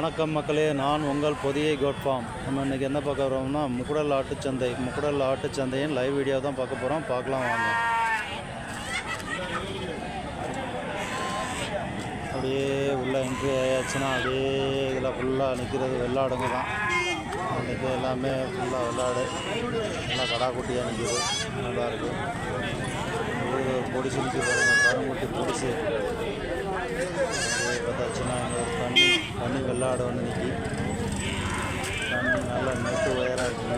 வணக்கம் மக்களே நான் உங்கள் பொதியை கோட்பாம். நம்ம இன்றைக்கி என்ன பார்க்க வரோம்னா முக்குடல் ஆட்டுச்சந்தை முக்குடல் ஆட்டுச்சந்தையின் லைவ் வீடியோ தான் பார்க்க போகிறோம் பார்க்கலாம் வாங்க. அப்படியே உள்ளே என்ட்ரி ஆயாச்சுன்னா அப்படியே இதில் ஃபுல்லாக நிற்கிறது வெள்ளாடுங்க தான். இன்றைக்கி எல்லாமே ஃபுல்லாக வெள்ளாடு நல்லா கடா குட்டியாக நிற்கிது நல்லா இருக்குது பொடிசு நிற்கிறது கருங்குட்டி பொடிசு அப்படியே பார்த்தாச்சுன்னா இங்கே ஒரு தண்ணி தண்ணி வெள்ளாடு நிற்கி தண்ணி நல்லா நெட்டு ஒயராக இருக்குங்க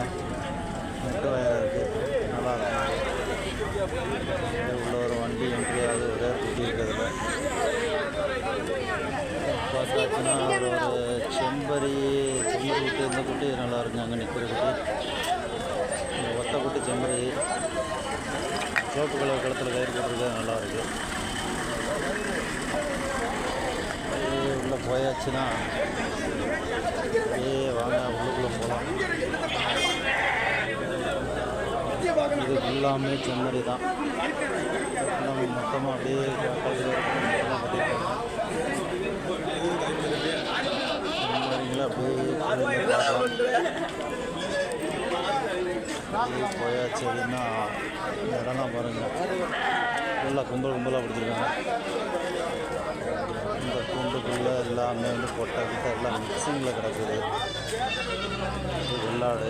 நெட்டு ஒயராக இருக்குது நல்லா இருக்கும் உள்ள ஒரு வண்டி என்ட்ரி ஆகுது. ஒரே குட்டி இருக்கிறதுல பார்த்தாச்சுன்னா ஒரு ஒரு செம்பரி செம்பரி குட்டி இந்த குட்டி நல்லா இருக்குங்க அங்கே நிற்கிற குட்டி. ஒத்த குட்டி செம்பரி. சிவப்பு கலர் கழுத்தில் கயிறு போட்டிருக்கிறது நல்லா இருக்குது அப்படியே உள்ளே போயாச்சுன்னா அப்படியே வாங்க உள்ளுக்குள்ளே போகலாம் இது எல்லாமே செம்மறி தான். நம்ம மொத்தமாக அப்படியே கழுத்தில் அப்படியே போயாச்சு அப்படின்னா இடம்லாம் பாருங்கள் நல்லா கும்பல் கும்பலாக பிடிச்சிருக்காங்க. கூண்டுக்குள்ளே எல்லாமே வந்து கொட்டை கிட்ட எல்லாம் மிக்சிங்கில் கிடக்குது. வெள்ளாடு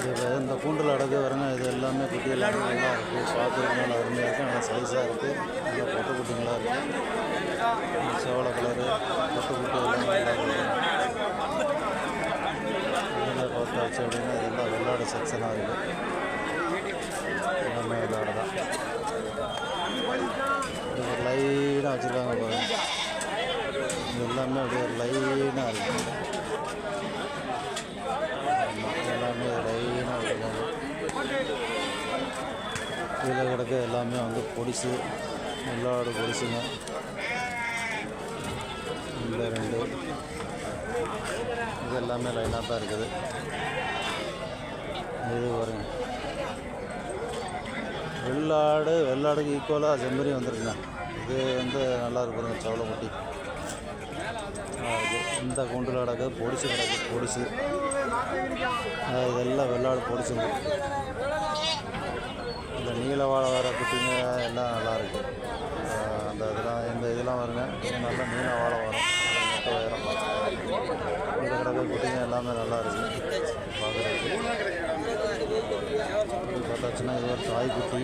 இது இந்த கூண்டில் அடகு வரங்க இது எல்லாமே குட்டிகள் நல்லா இருக்குது பார்க்குறதுக்கு நல்லா அருமையாக இருக்குது நல்லா சைஸாக இருக்குது நல்லா பொட்டு குட்டிங்களாக இருக்குது செவலை கலரு பொட்டு குட்டி எல்லாம் நல்லா இருக்குது இதில் அப்படின்னா இதெல்லாம் வெள்ளாடு செக்ஷனாக இருக்குது எல்லாமே வெள்ளாடு தான் இது ஒரு லைனாக வச்சுருக்காங்க பாருங்க இது எல்லாமே அப்படியே ஒரு லைனாக இருக்குது ஆமா, எல்லாமே லைனாக வச்சுருக்காங்க கீழே கிடக்க எல்லாமே வந்து பொடிசு வெள்ளாடு பொடிசுங்க. இந்த ரெண்டு. இது எல்லாமே லைனாக தான் இருக்குது. இது வருங்க வெள்ளாடு வெள்ளாடுக்கு ஈக்குவலாக செம்மறி வந்துருக்குங்க இது வந்து நல்லா இருக்குங்க பாருங்க சவளக்குட்டி. இந்த கூண்டில் கிடக்கு பொடிசு கிடக்கு பொடிசு. இதெல்லாம் வெள்ளாடு பொடிசுங்க. இந்த நீல வாழை வர குட்டிங்க எல்லாம் நல்லாயிருக்கு அந்த இதெல்லாம் இந்த இதெல்லாம் வருங்க. நல்ல நல்லா நீல வாழை வரும். நெட்ட உயரம் இந்த கிடக்க குட்டிங்க எல்லாமே நல்லா இருக்கு. பார்க்குறதுக்கு இது பார்த்தாச்சுன்னா இது ஒரு தாய் குட்டி.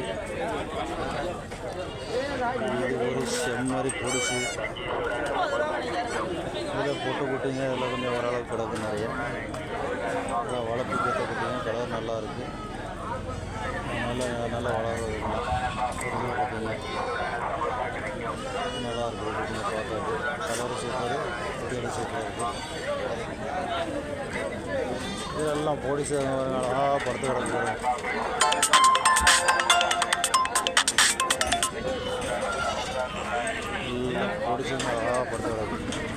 இது ஒரு செம்மறி பொடிச்சு இதில் பொட்டு குட்டிங்க இதில் கொஞ்சம் ஓரளவுக்கு கிடக்கு நிறைய. இதான் கேட்ட குட்டிங்க கலர் நல்லா இருக்குது நல்ல நல்ல வளர்றது நல்லா இருக்குது குட்டிங்க கலரும் சூப்பர். குட்டியோட சூப்பராக இருக்குது இதெல்லாம் போலீஸ் அழகாக படுத்து கிடக்குது. போலீஸ் அழகாக படுத்து கிடக்குது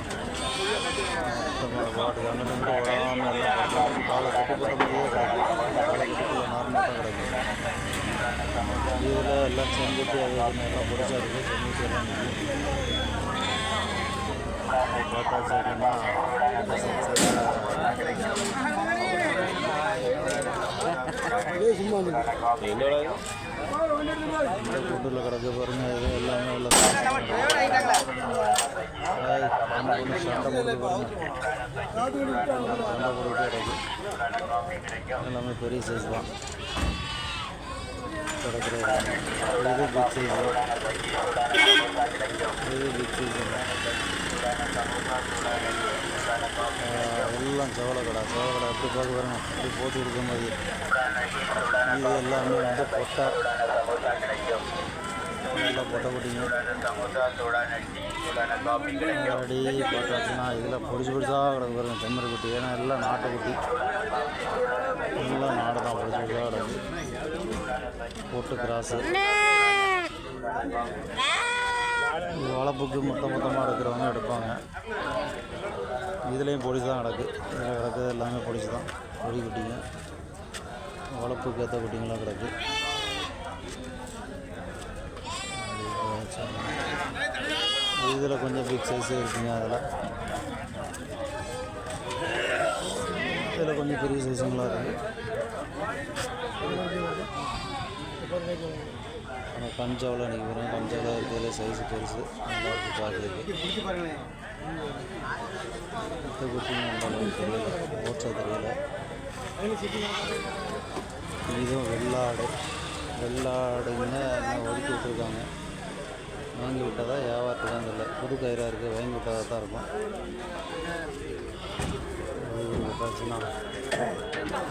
பாட்டு பாட்டுக்கு அங்கே நின்று விடாமல் எல்லாம் படுத்து காலை கட்டி போட்ட கிடக்கு காலை கட்டிக்குள்ள நார்மலாக தான் கிடக்கு இதில் எல்லாம் செங்குட்டி அது எல்லாம் பிடிச்சா இருக்குது செங்குட்டி எல்லாம் இந்த செக்ஷன் இந்த குண்டில் கிடக்கு பாருங்க இது எல்லாமே உள்ள சண்டை போடுது பாருங்க சண்டை போட்டுக்கிட்டே கிடக்கு எல்லாமே பெரிய சைஸ் தான் கிடக்குறது இது பிக் சைஸ் இது பிக் சைஸ் எல்லாம் செவலை கடை எப்படி பார்க்க பாருங்க அப்படி போட்டு இருக்க மாதிரி இது எல்லாமே வந்து பொட்டை நல்லா பொட்டை போட்டிங்க அப்படி பார்த்தாச்சுன்னா இதில் பொடிச்சு பொடிசாக கிடக்கு பாருங்க செம்மறி குட்டி ஏன்னா எல்லாம் நாட்டு குட்டி எல்லாம் நாடு தான் பொடிச்சு பொடிசாக கிடக்கு பொட்டு கிராஸு இது வளர்ப்புக்கு மொத்த மொத்தமாக எடுக்கிறவங்க எடுப்பாங்க. இதுலேயும் பொடிசு தான் கிடக்கு இதில் கிடக்குறது எல்லாமே பொடிசு தான். பொடி குட்டிங்க. வளர்ப்புக்கு ஏற்ற குட்டிங்களாம் கிடக்கு. இதில் கொஞ்சம் பிக் சைஸ் இருக்குங்க அதில். இதில் கொஞ்சம் பெரிய சைஸுங்களாக இருக்குது ஆனால் கஞ்சாவில் இன்றைக்கி வரும் கஞ்சாவில் இருக்கிறதுல சைஸ் பெருசு. நல்லா இருக்கு பார்க்குறதுக்கு. குட்டிங்க அந்த அளவுக்கு தெரியல. ஓட்சா தெரியல. இதுவும் வெள்ளாடு. எல்லாம் ஒதுக்கி விட்டுருக்காங்க. வாங்கி விட்டதா வியாபாரத்துக்கு தெரியல. புது கயிறாக இருக்குது வாங்கி விட்டதாக தான் இருக்கும். பார்த்தீங்கன்னா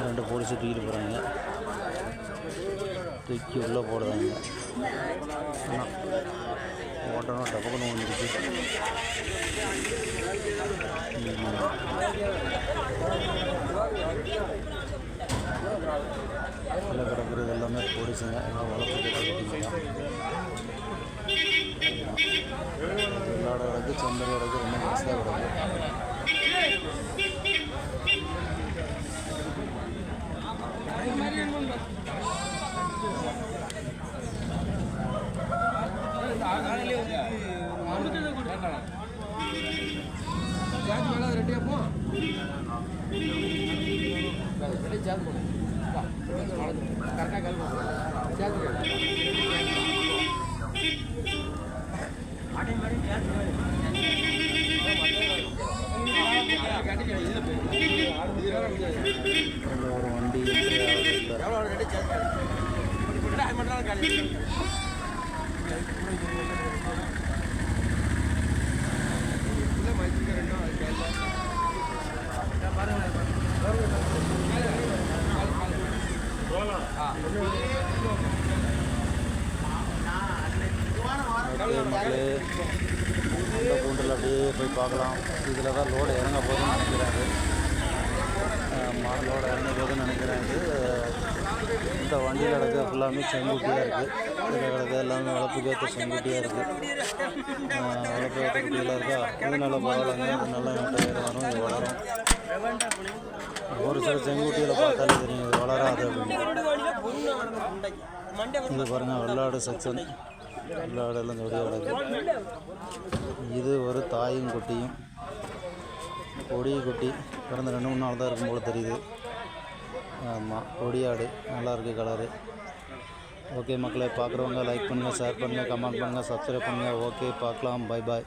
ரெண்டு போலீஸு தூக்கிட்டு போகிறாங்க தூக்கி உள்ளே போடுறாங்க. ஓட்டணும் டபக்குன்னு வந்துருச்சு. இதில் கிடக்கிறது எல்லாமே போலீஸுங்க எல்லாம் வளர்ப்பு எல்லா விளாட கிடக்கு செம்பரி கிடக்கு ரொம்ப மாதம் கிடக்கு இதில் ஒரு வண்டி இல்லை ஓகே மக்களே அந்த கூண்டில் அப்படியே போய் பார்க்கலாம் இதில் தான் லோடு இறங்க போதுன்னு நினைக்கிறாரு ஆமாம் லோடு இறங்க போதுன்னு நினைக்கிறாரு இந்த வண்டியில் கிடக்க ஃபுல்லாமே செங்குட்டியாக இருக்குது இதில் கிடக்க எல்லாமே வளர்ப்புக்கு ஏற்ற செங்குட்டியாக இருக்குது வளர்ப்பு ஏற்ற குட்டியெல்லாம் இருக்கா இது நல்லா பரவாயில்லைங்க நல்லா வரும் இது வளரும் இது பாருங்கள் வெள்ளாடு செக்ஷன் வெள்ளாடு எல்லாம் ஜோடியாக இது ஒரு தாயும் குட்டியும். கொடி குட்டி. பிறந்த ரெண்டு மூணு நாள் தான் இருக்கும் போல தெரியுது. ஆமாம் கொடியாடு. நல்லா இருக்கு கலரு ஓகே மக்களை பார்க்குறவங்க லைக் பண்ணுங்கள் ஷேர் பண்ணுங்கள் கமெண்ட் பண்ணுங்கள் சப்ஸ்கிரைப் பண்ணுங்கள் ஓகே பார்க்கலாம். Bye bye